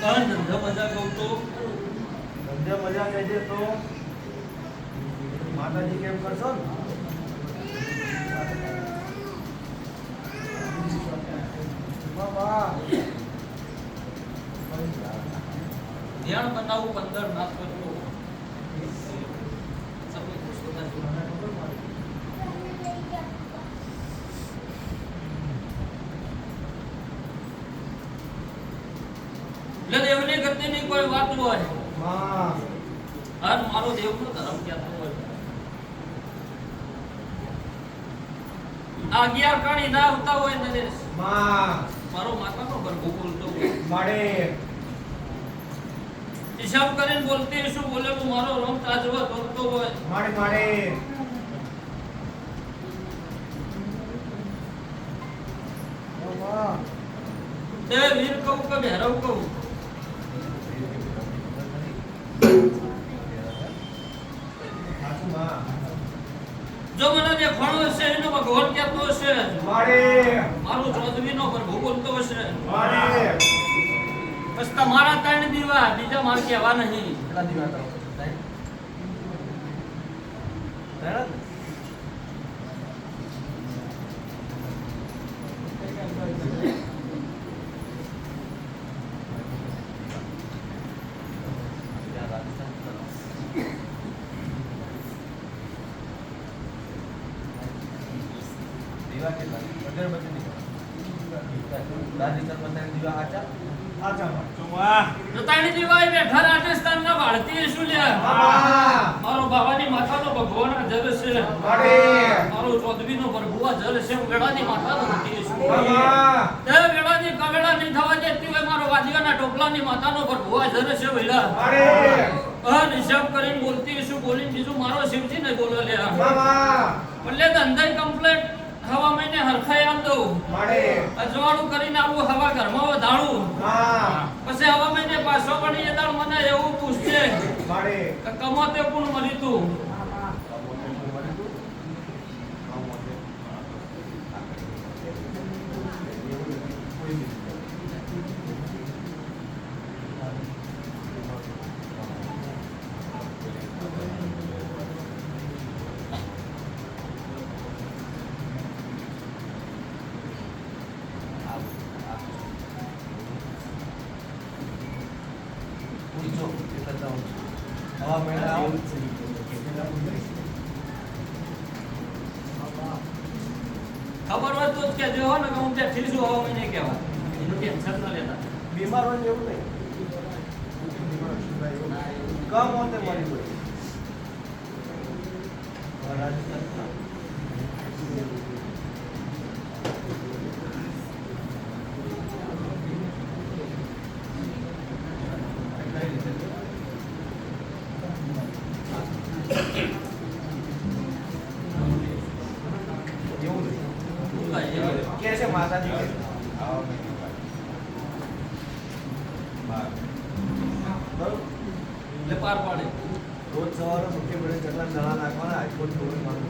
કાન ધંધા મજા કહું તો? ધંધે મજા કહેજે તો? માતાજી કેમ કરશો ને? ધ્યાન બનાવું પંદર નાશ કરતો એટલે દેવને ગતિની કોઈ વાત હોય. માં અને મારો દેવનો ધર્મ ક્યાં હોય? આ અગિયાર કાણી ના આવતા હોય નરેશ. માં મારો માતાનો ઘર ગોકુલ તો માડે હિસાબ કરીને બોલતી શું બોલે હું મારો રંગ તાજવા દોરતો હોય. માડે માડે તે વીર કહું કે ભેરવ કહું? જો ભણો છે એનો ભગવાન કહેતો છે માડે મારું. પર પ્રભુ તો છે મારે. બસ તમારા ત્રણ દીવા બીજા માર કેવા નહીં. કેટલા દીવા કરો? ત્રણ જ ને? દીવા કેટલા અગરબત્તી દીવા દાદી કર્મચારી દીવા આચા આચા માં તો ત્રણ દીવા એ બેઠા રાજસ્થાનના ભારતીય શું લે બાબા મારો બાબાની માતાનો ભગવાન હાજર છે માડે મારો ચૌદવીનો પ્રભુ હાજર છે હું વેળાની માતાનો ભક્તિ છું બાબા તે વેળાની કવેળા નહીં થવા દેતી હોય મારો વાજીવાના ટોપલાની માતાનો પ્રભુ હાજર છે વૈલા માડે અહન હિસાબ કરીને બોલતી શું બોલી બીજું મારો શિવજી ને બોલો લે બાબા એટલે ધંધાઈ કમ્પ્લેટ હવા મહિને હરખાઈ આમ દઉં માડે. અજવાળું કરીને આવું હવા ઘરમાં વધારું પછી હવા મહિને પાછો પડી જતા મને એવું પૂછશે કમાતે પણ મળી તું. ખબર હોય તો જ હો ને કે હું ત્યાં છું હોવા મહિને કહેવા એનું ટેન્શન ન લેતા. બીમાર હોય ને એવું નહીં. કમ હોતે મરી હોય રાજસ્થાન પાર પાડે. રોજ સવારે મુખ્ય મળે જેટલા નળા નાખવાના હાઈકોર્ટ થોડું મારું